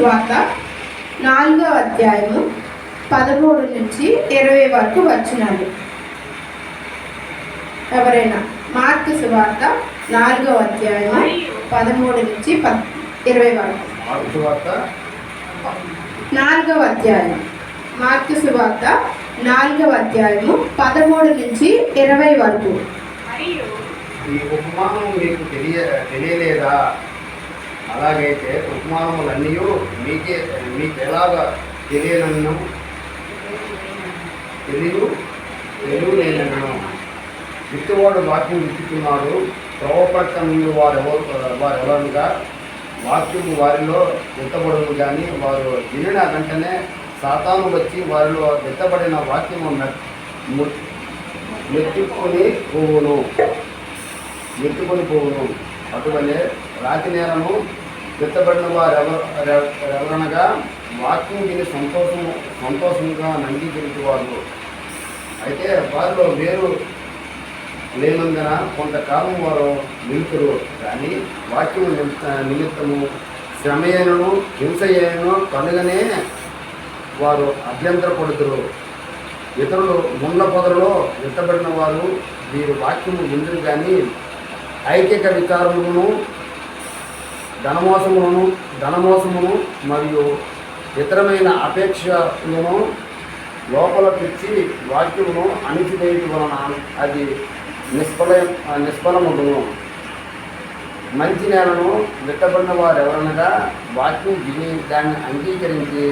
సువార్త నాలుగో అధ్యాయము పదమూడు నుంచి ఇరవై వరకు వచ్చినాడు ఎవరైనా మార్కు సువార్త నాలుగో అధ్యాయము పదమూడు నుంచి ప ఇరవై వరకు. నాలుగవ అధ్యాయం మార్కు సువార్త నాలుగవ అధ్యాయము పదమూడు నుంచి ఇరవై వరకు. ఈ ఉపమానం మీకు తెలియ తెలియలేదా? అలాగైతే ఉపమానములన్నీ మీకే మీకు ఎలాగా తెలియనన్ను తెలియదు తెలియలేనన్ను విత్తువాడు వాక్యం విత్తుతున్నాడు ప్రవపడతనులు వారు వారెవరనుగా? వాక్యము వారిలో విత్తబడును కానీ వారు వినిన వెంటనే సాతాను వచ్చి వారిలో విత్తబడిన వాక్యము మెత్తుకొని పోవును. మెత్తుకొని పోవును. అటువలే రాతి నేలను విత్తబడిన వారు ఎవరు ఎవరనగా వాక్యం విని సంతోషం సంతోషంగా అంగీకరించే వారు అయితే వారిలో వేరు లేనందున కొంతకాలం వారు నిలుతురు. కానీ వాక్యం నిమిత్త- నిమిత్తము శ్రమయను హింసయను కనుగనే వారు అభ్యంతరపడుతురు. ఇతరులు ముళ్ళ పొదలో విత్తబడిన వారు వీరు వాక్యము ఎందుకు కానీ ఐక్యక విచారములను ధనమోసములను ధనమోసమును మరియు ఇతరమైన అపేక్షలను లోపల తెచ్చి వాక్యమును అణిచివేయటం వలన అది నిష్ఫల నిష్ఫలముడును. మంచి నేలను విట్టబడిన వారు ఎవరనగా వాక్యం విని దాన్ని అంగీకరించి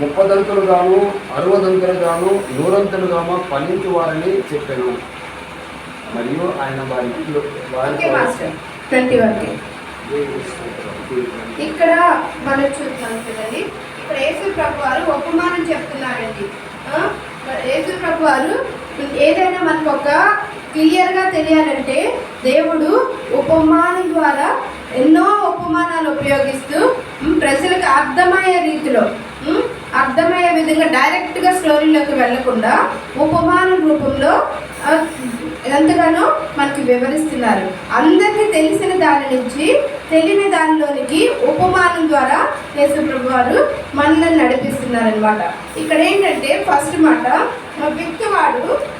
ముప్పదంతులుగాను అరవదంతులుగాను నూరంతులుగాను ఫలించు వారని చెప్పాను. మరియు ఆయన వారి ఓకే ఇక్కడ మనం చూద్దాం కదండి ఇక్కడ యేసు ప్రభు వారు ఉపమానం చెప్తున్నారండి. ఆ, యేసు ప్రభు వారు ఏదైనా మనకు ఒక క్లియర్గా తెలియాలంటే దేవుడు ఉపమానం ద్వారా ఎన్నో ఉపమానాలు ఉపయోగిస్తూ ప్రజలకు అర్థమయ్యే రీతిలో అర్థమయ్యే విధంగా డైరెక్ట్గా స్టోరీలోకి వెళ్ళకుండా ఉపమానం రూపంలో ఎంతగానో మనకి వివరిస్తున్నారు. అందరికీ తెలిసిన దాని నుంచి తెలియని దానిలోనికి ఉపమానం ద్వారా యేసుప్రభు వారు మనల్ని నడిపిస్తున్నారు అనమాట ఇక్కడ ఏంటంటే ఫస్ట్ మాట విత్తువాడు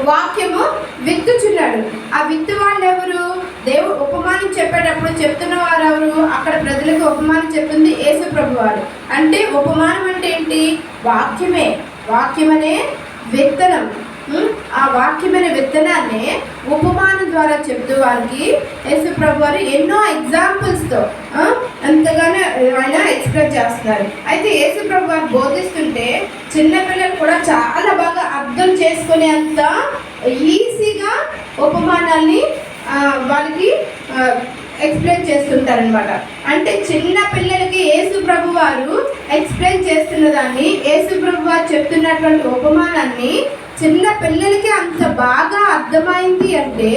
వాక్యము విత్తుచున్నాడు. ఆ విత్తువాళ్ళు ఎవరు దేవుడు ఉపమానం చెప్పేటప్పుడు చెప్తున్న వారు ఎవరు? అక్కడ ప్రజలకు ఉపమానం చెప్పింది యేసుప్రభు వారు అంటే ఉపమానం అంటే ఏంటి? వాక్యమే. వాక్యమనే విత్తనం. ఆ వాక్యమైన విత్తనాన్ని ఉపమానం ద్వారా చెప్తూ వారికి యేసు ప్రభు వారు ఎన్నో ఎగ్జాంపుల్స్తో ఎంతగానో ఆయన ఎక్స్ప్రెస్ చేస్తున్నారు. అయితే యేసు ప్రభు వారు బోధిస్తుంటే చిన్నపిల్లలు కూడా చాలా బాగా అర్థం చేసుకునేంత ఈజీగా ఉపమానాల్ని వాళ్ళకి ఎక్స్ప్లెయిన్ చేస్తుంటారనమాట అంటే చిన్న పిల్లలకి యేసు ప్రభు వారు ఎక్స్ప్లెయిన్ చేస్తున్న దాన్ని యేసు ప్రభు వారు చెప్తున్నటువంటి ఉపమానాన్ని చిన్న పిల్లలకి అంత బాగా అర్థమైంది అంటే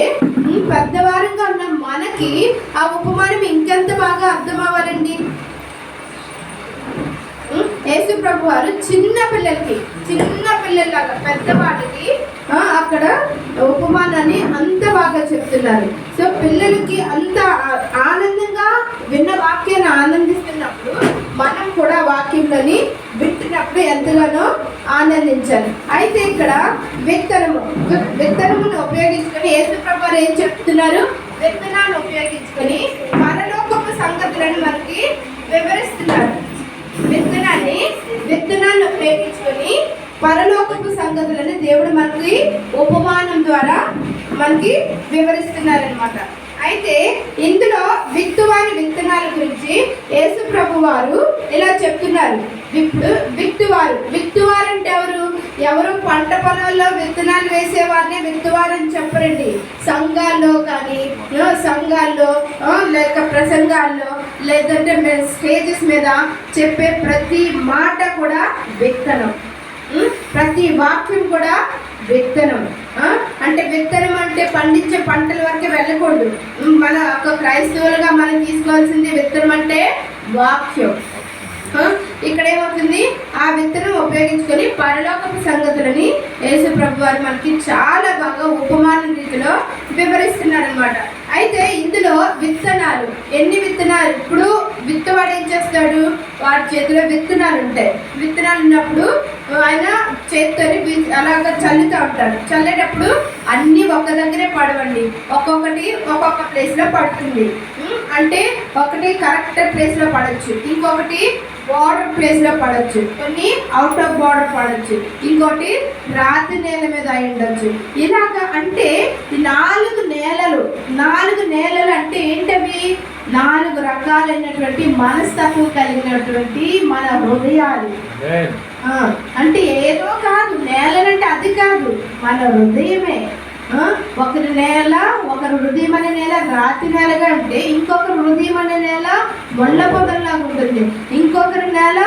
పెద్దవారంగా ఉన్న మనకి ఆ ఉపమానం ఇంకెంత బాగా అర్థం అవ్వాలండి యేసు ప్రభు వారు చిన్న పిల్లలకి చిన్న పిల్లలాగా పెద్దవాళ్ళకి అక్కడ ఉపమానాన్ని అంత బాగా చెప్తున్నారు. సో పిల్లలకి అంత ఆనందంగా విన్న వాక్యాన్ని ఆనందిస్తున్నప్పుడు మనం కూడా వాక్యంలోని వింటున్నప్పుడు ఎంతగానో ఆనందించాలి అయితే ఇక్కడ విత్తనము విత్తనమును ఉపయోగించుకొని యేసు ఏం చెప్తున్నారు? విత్తనాన్ని ఉపయోగించుకొని పరలోకపు సంగతులను మనకి వివరిస్తున్నారు. విత్తనాన్ని విత్తనాన్ని ఉపయోగించుకొని పరలోకపు సంగతులను దేవుడు మనకి ఉపమానం ద్వారా మనకి వివరిస్తున్నారనమాట అయితే ఇందులో విత్తువారి విత్తనాల గురించి యేసు ప్రభు వారు ఇలా చెప్తున్నారు. ఇప్పుడు విత్తువారు. విత్తువారు అంటే ఎవరు? ఎవరు పంట పొలాల్లో విత్తనాలు వేసేవారిని విత్తువారని చెప్పరండి. సంఘాల్లో కానీ సంఘాల్లో లేక ప్రసంగాల్లో లేదంటే స్టేజెస్ మీద చెప్పే ప్రతి మాట కూడా విత్తనం. ప్రతి వాక్యం కూడా విత్తనం. అంటే విత్తనం అంటే పండించే పంటల వరకే వెళ్ళకూడదు. మన ఒక క్రైస్తవులుగా మనం తీసుకోవాల్సింది విత్తనం అంటే వాక్యం. ఇక్కడ ఏమవుతుంది ఆ విత్తనం ఉపయోగించుకొని పరలోకపు సంగతులని యేసు ప్రభు వారు మనకి చాలా బాగా ఉపమాన రీతిలో వివరిస్తున్నారు అనమాట అయితే ఇందులో విత్తనాలు ఎన్ని విత్తనాలు? ఇప్పుడు విత్తవాడు ఏం చేస్తాడు? వాడి చేతిలో విత్తనాలు ఉంటాయి. విత్తనాలు ఉన్నప్పుడు ఆయన చేతితో అలాగ చల్లుతూ ఉంటాడు. చల్లేటప్పుడు అన్నీ ఒక్క దగ్గరే పడవండి. ఒక్కొక్కటి ఒక్కొక్క ప్లేస్లో పడుతుంది. అంటే ఒకటి కరెక్ట్ ప్లేస్లో పడవచ్చు ఇంకొకటి బార్డర్ ప్లేస్లో పడవచ్చు కొన్ని అవుట్ ఆఫ్ బార్డర్ పడవచ్చు ఇంకోటి రాతి నేల మీద అయి ఉండొచ్చు. ఇలాగ అంటే ఈ నాలుగు నేలలు నాలుగు నేలలు అంటే ఏంటవి? నాలుగు రకాలైనటువంటి మనస్తత్వం కలిగినటువంటి మన హృదయాలు. అంటే ఏదో కాదు నేలలంటే అది కాదు మన హృదయమే. ఆ, ఒకరి నేల ఒకరు హృదయం అనే నేల రాతి నేలగా అంటే ఇంకొకరు హృదయం అనే నేల మొళ్ళ పొదల్లాగా ఉంటుంది. ఇంకొకరి నేల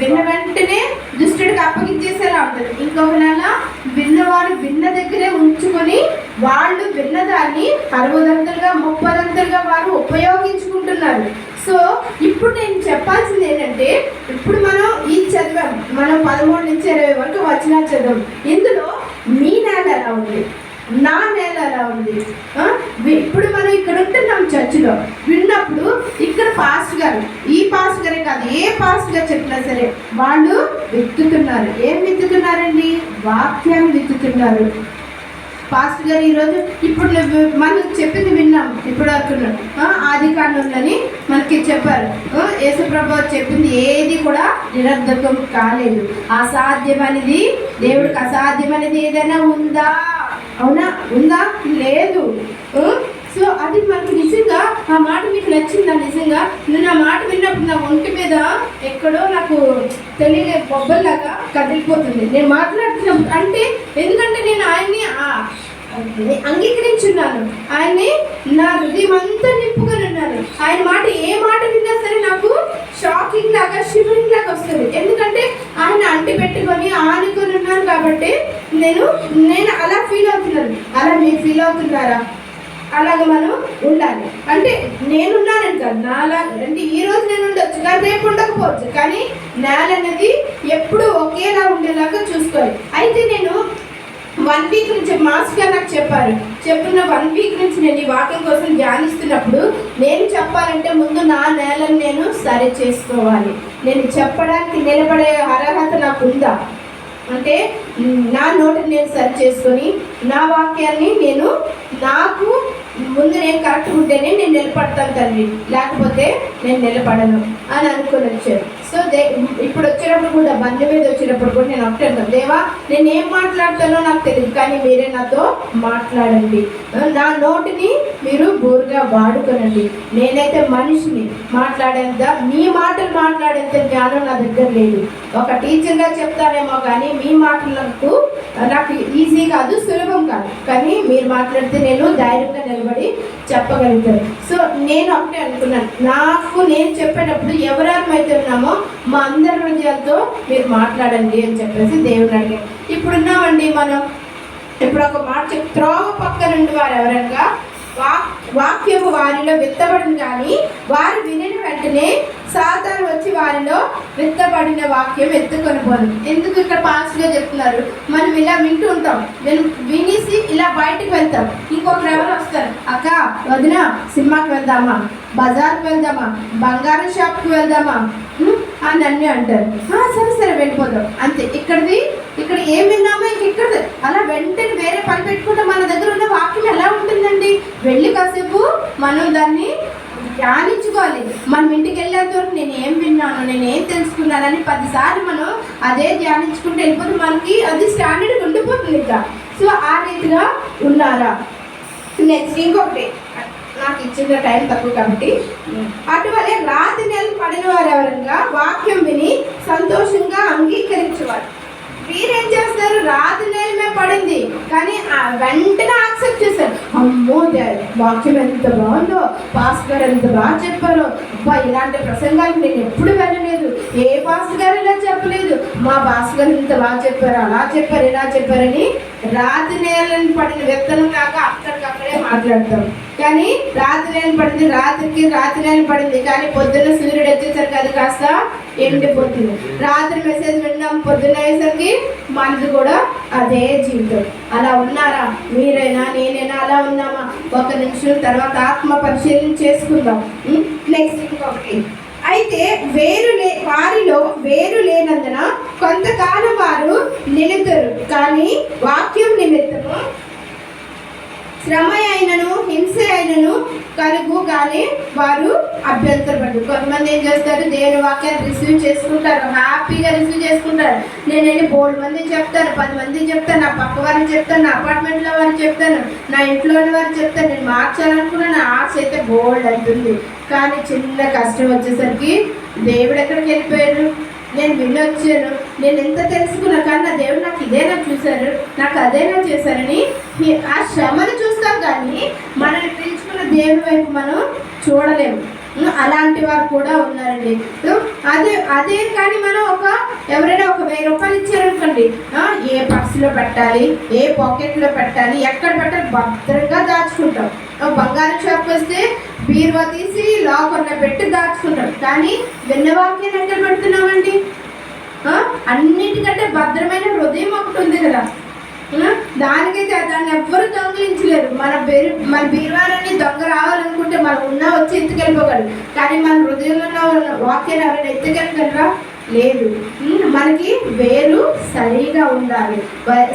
విన్న వెంటనే దుష్టుడికి అప్పగించేసేలా ఉంటుంది. ఇంకొక నేల విన్నవారు విన్న దగ్గరే ఉంచుకొని వాళ్ళు విన్నదాన్ని అరవదంతలుగా ముప్పదంతలుగా వారు ఉపయోగించుకుంటున్నారు. సో ఇప్పుడు నేను చెప్పాల్సింది ఏంటంటే ఇప్పుడు మనం ఈ చదివాం. మనం పదమూడు నుంచి ఇరవై వరకు వచ్చిన చదివాం. ఇందులో మీ నేల ఎలా ఉంది? నా నేల ఎలా ఉంది? ఇప్పుడు మనం ఇక్కడ ఉంటున్నాం చర్చిలో. విన్నప్పుడు ఇక్కడ పాస్ట్ గారు ఈ పాస్ట్ గారే కాదు ఏ పాస్ట్ గారు చెప్పినా సరే వాళ్ళు విత్తుతున్నారు ఏం విత్తుతున్నారండి వాక్యాన్ని విత్తుతున్నారు పాస్ట్ గారు ఈరోజు ఇప్పుడు మనం చెప్పింది విన్నాం ఇప్పుడు అనుకున్నాం ఆది కాండంలోని మనకి చెప్పారు. ఆ, యేసుప్రభు చెప్పింది ఏది కూడా నిరర్ధకం కాలేదు. అసాధ్యమనేది దేవుడికి అసాధ్యమనేది ఏదైనా ఉందా? అవునా? ఉందా? లేదు. సో అది మనకు నిజంగా ఆ మాట మీకు నచ్చిందా? నిజంగా? నేను ఆ మాట విన్నప్పుడు నా ఒంటి మీద ఎక్కడో నాకు తెలియలే బొబ్బల్లాగా కదిలిపోతుంది. నేను మాట్లాడుతున్నాను అంటే ఎందుకంటే నేను ఆయన్ని అంగీకరించున్నాను. ఆయన్ని నా హృదయం అంతా నింపుకొని ఉన్నాను. ఆయన మాట ఏ మాట విన్నా సరే నాకు షాకింగ్ లాగా షివరింగ్ లాగా వస్తుంది. ఎందుకంటే ఆయన అంటి పెట్టుకొని ఆనుకొని ఉన్నాను కాబట్టి నేను నేను అలా ఫీల్ అవుతున్నాను. అలా మీరు ఫీల్ అవుతున్నారా? అలాగ మనం ఉండాలి. అంటే నేనున్నానని కాదు నాలా అంటే ఈ రోజు నేను ఉండొచ్చు కానీ రేపు ఉండకపోవచ్చు. కానీ నేల అనేది ఎప్పుడు ఒకేలా ఉండేలాగా చూసుకోవాలి. అయితే నేను వన్ వీక్ నుంచి మాస్టర్ గారు నాకు చెప్పారు. చెప్పిన వన్ వీక్ నుంచి నేను ఈ వాక్యం కోసం ధ్యానిస్తున్నప్పుడు నేను చెప్పాలంటే ముందు నా నేలను నేను సరి చేసుకోవాలి. నేను చెప్పడానికి నిలబడే అర్హత నాకు ఉందా అంటే నా నోటిని నేను సరి చేసుకొని నా వాక్యాన్ని నేను నాకు ముందు నేను కరెక్ట్ ఉంటేనే నేను నిలబడతాను తండ్రి. లేకపోతే నేను నిలబడను అని అనుకుని వచ్చాను సో దే ఇప్పుడు వచ్చేటప్పుడు కూడా బండి మీద వచ్చేటప్పుడు కూడా నేను అంటున్నాను దేవా నేను ఏం మాట్లాడతానో నాకు తెలియదు కానీ మీరే నాతో మాట్లాడండి. నా నోటిని మీరు బోరుగా వాడుకోనండి. నేనైతే మనిషిని మాట్లాడేంత మీ మాటలు మాట్లాడేంత జ్ఞానం నా దగ్గర లేదు. ఒక టీచర్గా చెప్తానేమో కానీ మీ మాటలకు నాకు ఈజీ కాదు సులభం కాదు. కానీ మీరు మాట్లాడితే నేను ధైర్యంగా నిలబడి చెప్పగలుగుతాను. సో నేను ఒకటే అనుకున్నాను నాకు నేను చెప్పేటప్పుడు ఎవరెవరైతే ఉన్నామో మా అందరి హృదయాలతో మీరు మాట్లాడండి అని చెప్పేసి దేవుని అడిగాను ఇప్పుడున్నామండి మనం ఇప్పుడు ఒక మాట చెప్ త్రోవ పక్క నుండి వారు ఎవరనగా వాక్యము వారిలో విత్తబడిన కానీ వారు వినిన వెంటనే సాతాను వచ్చి వారిలో విత్తబడిన వాక్యం ఎత్తుకొని పోదు ఎందుకు ఇక్కడ పాస్ట్గా చెప్తున్నారు? మనం ఇలా వింటూ ఉంటాం. నేను వినేసి ఇలా బయటకు వెళ్తాం. ఇంకొకరు ఎవరు వస్తారు. అక్క వదిన సినిమాకి వెళ్దామా? బజార్కి వెళ్దామా? బంగారం షాప్కి వెళ్దామా? అని అన్నీ అంటారు. సరే సరే వెళ్ళిపోదాం. అంతే. ఇక్కడిది ఇక్కడ ఏం విన్నామో ఇంక ఇక్కడ అలా వెంటనే వేరే పని పెట్టుకుంటే మన దగ్గర ఉన్న వాక్యం ఎలా ఉంటుందండి? వెళ్ళి కాసేపు మనం దాన్ని ధ్యానించుకోవాలి. మనం ఇంటికి వెళ్ళేంత వరకు నేను ఏం విన్నాను నేను ఏం తెలుసుకున్నానని పదిసార్లు మనం అదే ధ్యానించుకుంటే వెళ్ళిపోతే మనకి అది స్టాండర్డ్ ఉండిపోతుంది ఇంకా. సో ఆ రీతిగా ఉన్నారా? నెక్స్ట్ ఇంకొకటి. నాకు ఇచ్చిన టైం తక్కువ కాబట్టి. అటువలే రాతి నెల పడిన వారు ఎవరంగా? వాక్యం విని సంతోషంగా అంగీకరించేవారు. వీరేం చేస్తారు రాత్రి నేలమే పడింది. కానీ ఆ వెంటనే యాక్సెప్ట్ చేశారు. అమ్మో వాక్యం ఎంత బాగుందో పాస్ గారు ఎంత బాగా చెప్పారో. అబ్బా ఇలాంటి ప్రసంగాలకు నేను ఎప్పుడు వెళ్ళలేదు ఏ పాస్ గారు ఇలా చెప్పలేదు? మా పాస్ గారు ఇంత బాగా చెప్పారు అలా చెప్పారు ఇలా చెప్పారని రాత్రి నేలని పడిన విత్తనం కాక అక్కడికక్కడే మాట్లాడతాం. కానీ రాత్రి నేల పడింది రాత్రికి రాత్రి నేను పడింది. కానీ పొద్దున్న సూర్యుడు వచ్చేసరికి అది కాస్త ఎండిపోతుంది రాత్రి మెసేజ్ విన్నాం పొద్దున్న మనది కూడా అదే జీవితం. అలా ఉన్నారా? మీరైనా నేనైనా అలా ఉన్నామా? ఒక నిమిషం తర్వాత ఆత్మ పరిశీలన చేసుకుందాం. నెక్స్ట్ ఇంకొకటి. అయితే వేరు లే వారిలో వేరు లేనందున కొంతకాలం వారు నిలుతురు కానీ వాక్యం నిమిత్తము శ్రమ అయినను హింస అయినను కలుగు కానీ వారు అభ్యంతరపడు కొంతమంది ఏం చేస్తారు? దేవుని వాక్యాన్ని రిసీవ్ చేసుకుంటారు. హ్యాపీగా రిసీవ్ చేసుకుంటారు. నేను వెళ్ళి మంది చెప్తాను పది మంది చెప్తాను నా పక్క వారిని చెప్తాను నా అపార్ట్మెంట్లో వారిని చెప్తాను నా ఇంట్లోని వారిని చెప్తాను. నేను మార్చాలనుకున్నాను నా ఆశ అయితే బోల్డ్ అంటుంది. కానీ చిన్న కష్టం వచ్చేసరికి దేవుడు ఎక్కడికి వెళ్ళిపోయాడు? నేను వినొచ్చాను నేను ఎంత తెలుసుకున్నా కానీ నా దేవుడు నాకు ఇదేనా చూశారు? నాకు అదేనా చేశారని ఆ శ్రమను చూస్తాం కానీ మనల్ని పిలుచుకున్న దేవుడి వైపు మనం చూడలేము. అలాంటి వారు కూడా ఉన్నారండి. అదే అదే కానీ మనం ఒక ఎవరైనా ఒక వెయ్యి రూపాయలు ఇచ్చారనుకోండి ఏ పర్సులో పెట్టాలి ఏ పాకెట్లో పెట్టాలి ఎక్కడ పెట్టాలి భద్రంగా దాచుకుంటాం. బంగారం షాప్కి వస్తే బీరువా తీసి లాకర్లో పెట్టి దాచుకుంటాం కానీ విన్నవాక్యాన్ని ఎక్కడ పెడుతున్నామండి? అన్నిటికంటే భద్రమైన హృదయం ఒకటి ఉంది కదా. దానికైతే దాన్ని ఎవ్వరు దొంగిలించలేరు. మన బెరు మన బీరువాలని దొంగ రావాలనుకుంటే మనం ఉన్నా వచ్చి ఎత్తుకెళ్ళిపోగలరు. కానీ మన హృదయంలో ఉన్న వాక్యాన్ని ఎవరైనా ఎత్తుకెళ్ళగలరా? లేదు. మనకి వేరు సరిగా ఉండాలి.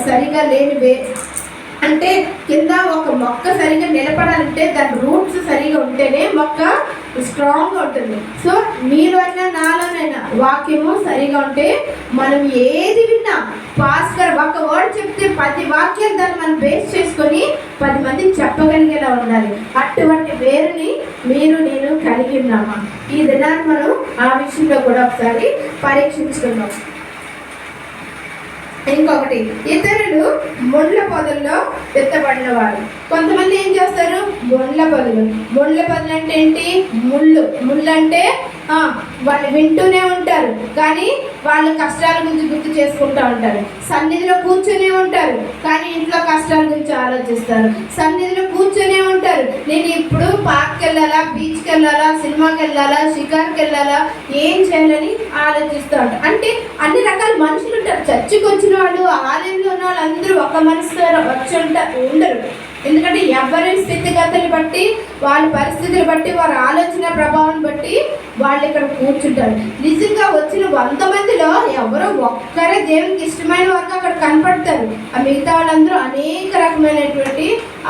సరిగా లేని వే అంటే కింద ఒక మొక్క సరిగా నిలబడాలంటే దాని రూట్స్ సరిగా ఉంటేనే మొక్క స్ట్రాంగ్గా ఉంటుంది. సో మీలోనైనా నాలోనైనా వాక్యము సరిగా ఉంటే మనం ఏది విన్నా పాస్కర్ ఒక వర్డ్ చెప్తే పది వాక్యాలు దాన్ని మనం బేస్ చేసుకొని పది మందికి చెప్పగలిగేలా ఉండాలి. అటువంటి వేరుని మీరు నేను కలిగి ఉన్నామా? ఈ దినాన్ని మనం ఆ విషయంలో కూడా ఒకసారి పరీక్షించుకుందాం. ఇంకొకటి ఇతరులు ముండ్ల పొదల్లో ఎత్తబడిన వారు కొంతమంది ఏం చేస్తారు? ముండ్ల పొదలు. ముండ్ల పొదలు అంటే ఏంటి? ముళ్ళు. ముళ్ళు అంటే వాళ్ళు వింటూనే ఉంటారు కానీ వాళ్ళ కష్టాల గురించి గుర్తు చేసుకుంటూ ఉంటారు. సన్నిధిలో కూర్చొనే ఉంటారు కానీ ఇంట్లో కష్టాల గురించి ఆలోచిస్తారు. సన్నిధిలో కూర్చొనే ఉంటారు. నేను ఇప్పుడు పార్క్కి వెళ్ళాలా బీచ్కి వెళ్ళాలా సినిమాకి వెళ్ళాలా షికార్కి వెళ్ళాలా ఏం చేయాలని ఆలోచిస్తూ ఉంటారు అంటే అన్ని రకాల మనుషులు ఉంటారు. చర్చికి వచ్చిన వాళ్ళు ఆలయంలో ఉన్న వాళ్ళు అందరూ ఒక మనసు వచ్చి ఉంటారు ఉండరు. ఎందుకంటే ఎవరి స్థితిగతులు బట్టి వాళ్ళ పరిస్థితులు బట్టి వారి ఆలోచన ప్రభావం బట్టి వాళ్ళు ఇక్కడ కూర్చుంటారు. నిజంగా వచ్చిన వంద మందిలో ఎవరో ఒక్కరే దేవునికి ఇష్టమైన వారికి అక్కడ కనపడతారు. ఆ మిగతా వాళ్ళందరూ అనేక రకమైనటువంటి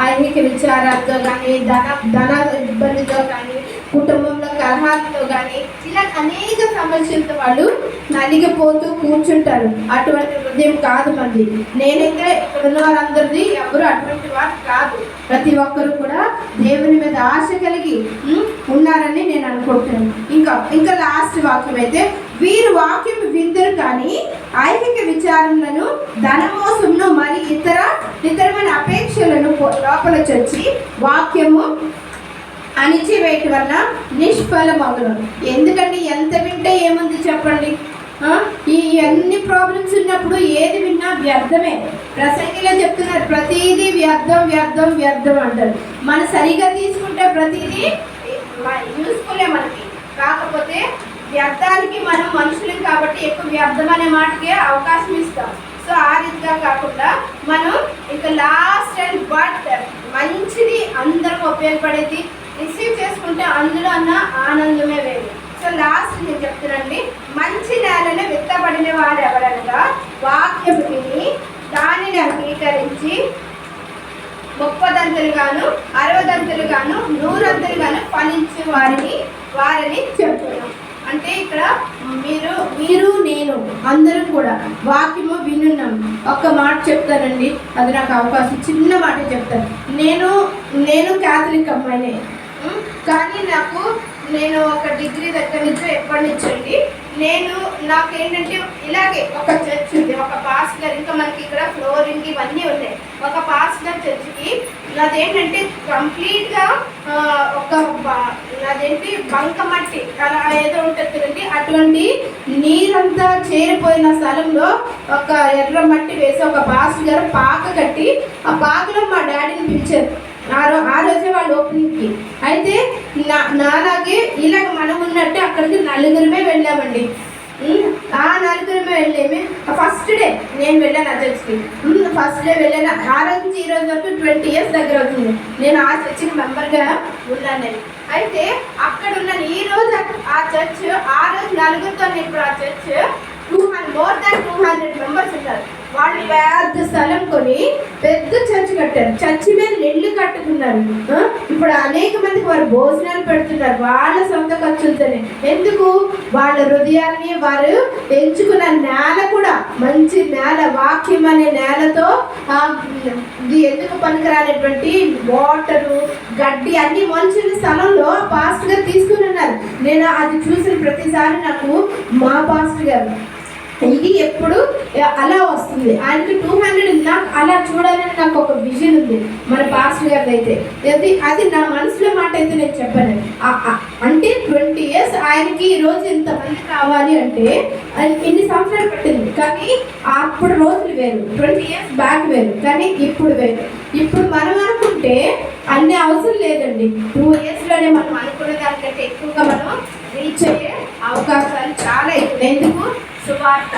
ఐహిక విచారాలతో కానీ ధన ధన ఇబ్బందితో కానీ కుటుంబంలో కలహాలతో కానీ ఇలా అనేక సమస్యలతో వాళ్ళు నలిగిపోతూ కూర్చుంటారు. అటువంటి హృదయం కాదు మంది. నేనైతే ఇక్కడ ఉన్న వారందరిది ఎవరు అటువంటి వారు కాదు. ప్రతి ఒక్కరు కూడా దేవుని మీద ఆశ కలిగి ఉన్నారని నేను అనుకుంటున్నాను. ఇంకా ఇంకా లాస్ట్ వాక్యం అయితే వీరు వాక్యం విందరు కానీ ఐహిక విచారములను ధనమోసమును మరి ఇతర ఇతరమైన అపేక్షలను లోపల చొచ్చి వాక్యము అణిచివేయటం వల్ల నిష్ఫలమగును. ఎందుకంటే ఎంత వింటే ఏముంది చెప్పండి? ఈ అన్ని ప్రాబ్లమ్స్ ఉన్నప్పుడు ఏది విన్నా వ్యర్థమే. ప్రసంగిలో చెప్తున్నారు ప్రతిదీ వ్యర్థం వ్యర్థం వ్యర్థం అంటారు. మనం సరిగా తీసుకుంటే ప్రతిదీ యూస్ఫుల్లే మనకి. కాకపోతే వ్యర్థానికి మనం మనుషులం కాబట్టి ఎక్కువ వ్యర్థం అనే మాటకే అవకాశం ఇస్తాం. సో ఆ రీతిగా కాకుండా మనం ఇక లాస్ట్ అండ్ బట్ మంచిది అందరికి ఉపయోగపడేది. రిసీవ్ చేసుకుంటే అందులో అన్న ఆనందమే వేరు. సో లాస్ట్ నేను చెప్తున్నానండి. మంచి నేలలో విత్తబడిన వారు ఎవరనగా వాక్యం విని దానిని అంగీకరించి ముప్పదంతులుగాను అరవదంతులుగాను నూరంతులుగాను ఫలించే వారిని వారిని చెప్తున్నాం అంటే ఇక్కడ మీరు మీరు నేను అందరం కూడా వాక్యము వినున్నాం. ఒక్క మాట చెప్తానండి. అది నాకు అవకాశం చిన్న మాట చెప్తాను. నేను నేను క్యాథలిక్ అమ్మాయినే. కానీ నాకు నేను ఒక డిగ్రీ దగ్గర నుంచి ఎప్పటి నుంచి అండి నేను నాకేంటంటే ఇలాగే ఒక చర్చ్ ఉంది ఒక పాస్టర్ ఇంకా మనకి ఇక్కడ ఫ్లోరింగ్ ఇవన్నీ ఉన్నాయి. ఒక పాస్టర్ చర్చ్కి నాదేంటంటే కంప్లీట్గా ఒక బ- నాదేంటి బంకమట్టి అలా ఏదో ఉంటుంది కదండి అటువంటి నీరంతా చేరిపోయిన స్థలంలో ఒక ఎర్ర మట్టి వేసి ఒక పాస్టర్ గారు పాక కట్టి ఆ పాకలో మా డాడీని పిలిచారు. ఆ రో ఆ రోజే వాళ్ళు ఓపెనింగ్కి అయితే నా నాలాగే ఇలాగ మనం ఉన్నట్టు అక్కడికి నలుగురమే వెళ్ళామండి. ఆ నలుగురమే వెళ్ళేమి? ఫస్ట్ డే నేను వెళ్ళాను ఆ చర్చ్కి ఫస్ట్ డే వెళ్ళాను. ఆ రోజు నుంచి ఈ రోజు వరకు ట్వంటీ ఇయర్స్ దగ్గర అవుతుంది. నేను ఆ చర్చికి మెంబర్గా ఉన్నాను నేను అయితే అక్కడ ఉన్నాను. ఈ రోజు ఆ చర్చ్ ఆ రోజు నలుగురితో ఇప్పుడు ఆ church two hundred more than two hundred members ఉన్నారు వాళ్ళు పెద్ద స్థలం కొని పెద్ద కట్టారు. చర్చి మీద ఇల్లు కట్టుకున్నారు? ఇప్పుడు అనేక మందికి వారు భోజనాలు పెడుతున్నారు. వాళ్ళ సొంత ఖర్చులతోనే. ఎందుకు? వాళ్ళ హృదయాన్ని వారు ఎంచుకున్న నేల కూడా మంచి నేల వాక్యం అనే నేలతో ఇది ఎందుకు పనికిరానటువంటి వాటరు గడ్డి అన్ని మంచి స్థలంలో పాస్ట్ గారు తీసుకుని ఉన్నారు. నేను అది చూసిన ప్రతిసారి నాకు మా పాస్ట్ గారు ఇది ఎప్పుడు అలా వస్తుంది. ఆయనకి టూ హండ్రెడ్ నాకు అలా చూడాలని నాకు ఒక విజన్ ఉంది. మన పాస్టర్ గారిది అయితే అది అది నా మనసులో మాట అయితే నేను చెప్పాను అంటే ట్వంటీ ఇయర్స్ ఆయనకి ఈ రోజు ఇంతమంది కావాలి అంటే ఆయన ఎన్ని సంవత్సరాలు పట్టింది. కానీ అప్పుడు రోజులు వేరు. ట్వంటీ ఇయర్స్ బ్యాక్ వేరు. కానీ ఇప్పుడు వేరు. ఇప్పుడు మనం అనుకుంటే అన్ని అవసరం లేదండి. టూ ఇయర్స్లోనే మనం అనుకున్న దానికంటే ఎక్కువగా మనం రీచ్ అయ్యే అవకాశాలు చాలా ఎక్కువ. ఎందుకు? సువార్త.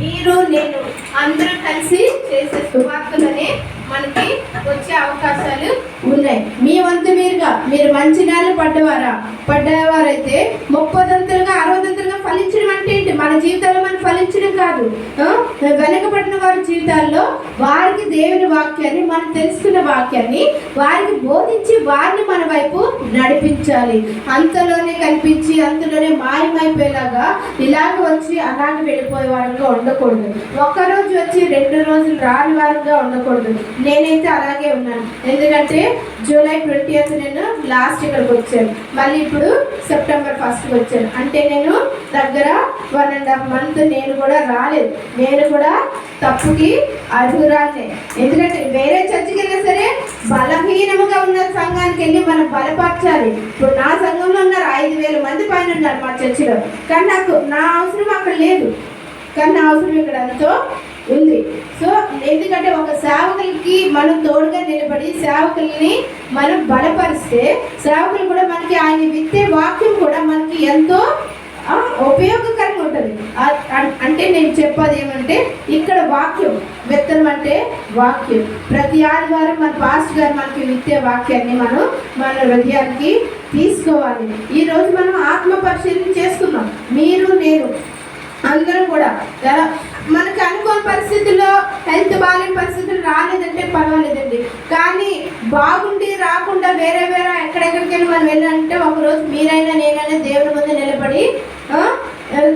మీరు నేను అందరూ కలిసి చేసే సువార్తలనే మనకి వచ్చే అవకాశాలు ఉన్నాయి. మీ వంతు మీరుగా మీరు మంచి నేలు పడ్డవారా? పడ్డవారైతే ముప్పదంతలుగా అరవదంతలుగా ఫలించడం అంటే ఏంటి? మన జీవితంలో మనం ఫలి కాదు. ఆ? వెనకబడిన వారి జీవితాల్లో వారికి దేవుని వాక్యాన్ని మనం తెలుసుకున్న వాక్యాన్ని వారికి బోధించి వారిని మన వైపు నడిపించాలి. అంతలోనే కనిపించి అంతలోనే మాయమైపోయేలాగా ఇలాగ వచ్చి అలాగ వెళ్ళిపోయే వారంగా ఉండకూడదు. ఒక్కరోజు వచ్చి రెండు రోజులు రాని వారంగా ఉండకూడదు. నేనైతే అలాగే ఉన్నాను. ఎందుకంటే జూలై ట్వంటీ నేను లాస్ట్ ఇక్కడికి వచ్చాను. మళ్ళీ ఇప్పుడు సెప్టెంబర్ ఫస్ట్కి వచ్చాను. అంటే నేను దగ్గర వన్ అండ్ హాఫ్ మంత్ నేను కూడా రాలేదు. నేను కూడా తప్పుకి అర్హురాలే ఎందుకంటే వేరే చర్చికి వెళ్ళినా సరే బలహీనముగా ఉన్న సంఘానికి వెళ్ళి మనం బలపరచాలి. ఇప్పుడు నా సంఘంలో ఉన్నారు ఐదు వేల మంది పైన ఉన్నారు మా చర్చిలో. కానీ నాకు నా అవసరం అక్కడ లేదు. కానీ నా అవసరం ఇక్కడ ఎంతో ఉంది. సో ఎందుకంటే ఒక సేవకులకి మనం తోడుగా నిలబడి సేవకుల్ని మనం బలపరిస్తే సేవకులు కూడా మనకి ఆయన విత్తే వాక్యం కూడా మనకి ఎంతో ఉపయోగకరంగా ఉంటుంది. అంటే నేను చెప్పేది ఏమంటే ఇక్కడ వాక్యం విత్తనం అంటే వాక్యం. ప్రతి ఆదివారం మన పాస్ట్ గారు మనకి విత్తే వాక్యాన్ని మనం మన హృదయానికి తీసుకోవాలి. ఈరోజు మనం ఆత్మ పరిశీలన చేసుకున్నాం. మీరు నేను. అందరం కూడా ఎలా- మనకి అనుకోని పరిస్థితుల్లో హెల్త్ బాగాలేని పరిస్థితులు రాలేదంటే పర్వాలేదండి. కానీ బాగుండి రాకుండా వేరే వేరే ఎక్కడెక్కడికి వెళ్ళి మనం వెళ్ళాలంటే ఒకరోజు మీరైనా నేనైనా దేవుని ముందు నిలబడి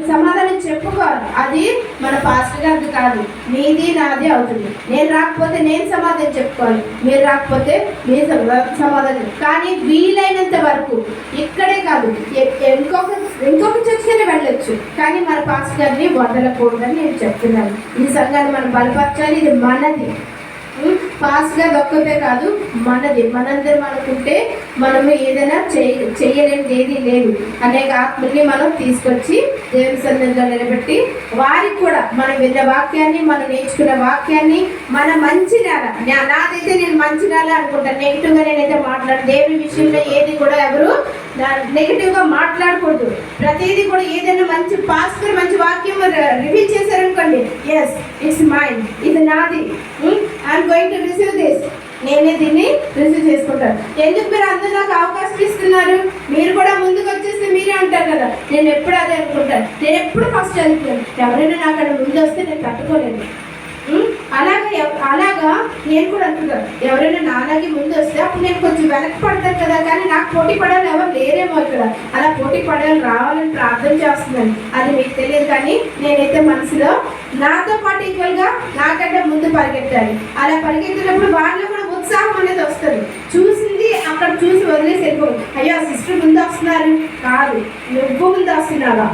సమాధానం చెప్పుకోవాలి. అది మన పాస్టర్ గారిది కాదు మీది నాది అవుతుంది. నేను రాకపోతే నేను సమాధానం చెప్పుకోవాలి. మీరు రాకపోతే మీ సమాధానం కానీ వీలైనంత వరకు ఇక్కడే కాదు ఇంకొక ఇంకొక చర్చనే వెళ్ళొచ్చు. కానీ మన పాస్ గారిని వదలకూడదని నేను చెప్తున్నాను. ఈ సంఘాన్ని మనం బలపరచాలి. ఇది మనది. పాస్గా పాస్టర్ ఒక్కటే కాదు మనది. మనందరం అనుకుంటే మనము ఏదైనా చేయ చేయలేనిది ఏది లేదు. అనేక ఆత్మల్ని మనం తీసుకొచ్చి దేవుని సన్నిధిలో నిలబెట్టి వారికి కూడా మనం విన్న వాక్యాన్ని మనం నేర్చుకున్న వాక్యాన్ని మన మంచి నేల నాదైతే నేను మంచి నేల అనుకుంటాను. నెగిటివ్గా నేనైతే మాట్లాడు దేవుని విషయంలో ఏది కూడా ఎవరు నెగిటివ్గా మాట్లాడకూడదు. ప్రతిదీ కూడా ఏదైనా మంచి పాస్టర్ మంచి వాక్యం రివీల్ చేశారనుకోండి ఎస్ ఇట్స్ మైండ్ ఇది నాది. I'm going to receive this నేనే దీన్ని రిసీవ్ చేసుకుంటాను. ఎందుకు మీరు అందరూ నాకు అవకాశం ఇస్తున్నారు? మీరు కూడా ముందుకు వచ్చేస్తే మీరే అంటారు కదా నేను ఎప్పుడు అదే అనుకుంటాను. నేను ఎప్పుడు ఫస్ట్ వెళ్తున్నాను ఎవరైనా నాకు అక్కడ ముందు వస్తే నేను తట్టుకోలేను. అలాగా నేను కూడా అనుకుంటాను. ఎవరైనా నాలాగే ముందు వస్తే అప్పుడు నేను కొంచెం వెనక్కి పడతాను కదా కానీ నాకు పోటీ పడాలి ఎవరు లేరేమో ఇక్కడ. అలా పోటీ పడాలి రావాలని ప్రార్థన చేస్తున్నాను. అది మీకు తెలియదు కానీ నేనైతే మనసులో నాతో పాటు ఈక్వల్గా నాకంటే ముందు పరిగెత్తాలి. అలా పరిగెత్తినప్పుడు వాళ్ళు కూడా ఉత్సాహం అనేది వస్తుంది. చూసింది అక్కడ చూసి వదిలేసి వెళ్ళిపోదు అయ్యో సిస్టర్ ముందు వస్తున్నారు. కాదు నువ్వు ముందు వస్తున్నావా?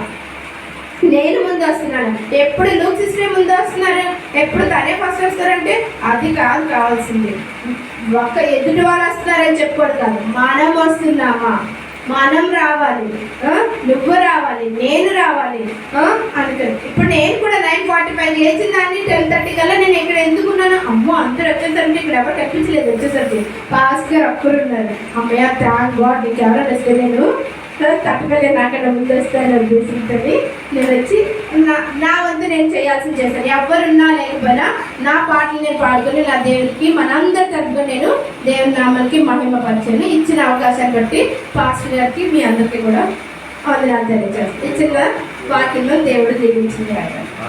నేను ముందు వస్తున్నాను ఎప్పుడు లూక్ సిస్టర్ ముందు వస్తున్నారు ఎప్పుడు తనే ఫస్ట్ వస్తారంటే అది కాదు కావాల్సింది. ఒక్క ఎదుటి వాళ్ళు వస్తున్నారని చెప్పుకోడు కాదు. మనం వస్తున్నామా? మనం రావాలి. నువ్వు రావాలి నేను రావాలి. ఆ? అనుకుని ఇప్పుడు నేను కూడా నైన్ ఫార్టీ ఫైవ్ లేచిన దాన్ని టెన్ థర్టీ కల్లా నేను ఇక్కడ ఎందుకున్నాను అమ్మో అందరూ వచ్చేసరికి ఇక్కడ ఎవరు తప్పించలేదు వచ్చేసరికి. పాస్ గారు ఒక్కరు ఉన్నారు. అమ్మయ్య థ్యాంక్ గాడ్ నీకు ఎవరైనా వస్తే నేను తప్పకలే నాకన్నా ముందు వస్తారని ఉద్దేశంతో నేను వచ్చి నా నా వంతు నేను చేయాల్సింది చేశాను. ఎవరున్నా లేకపోయినా నా పాటలు నేను పాడుకొని నా దేవునికి మనందరి తరపున నేను దేవుని నామానికి మహిమ పరిచయం ఇచ్చిన అవకాశాన్ని బట్టి పాస్టర్ గారికి మీ అందరికీ కూడా వందనాలు తెలియజేస్తాను ఇచ్చిన వాక్యంలో దేవుడు దీవించింది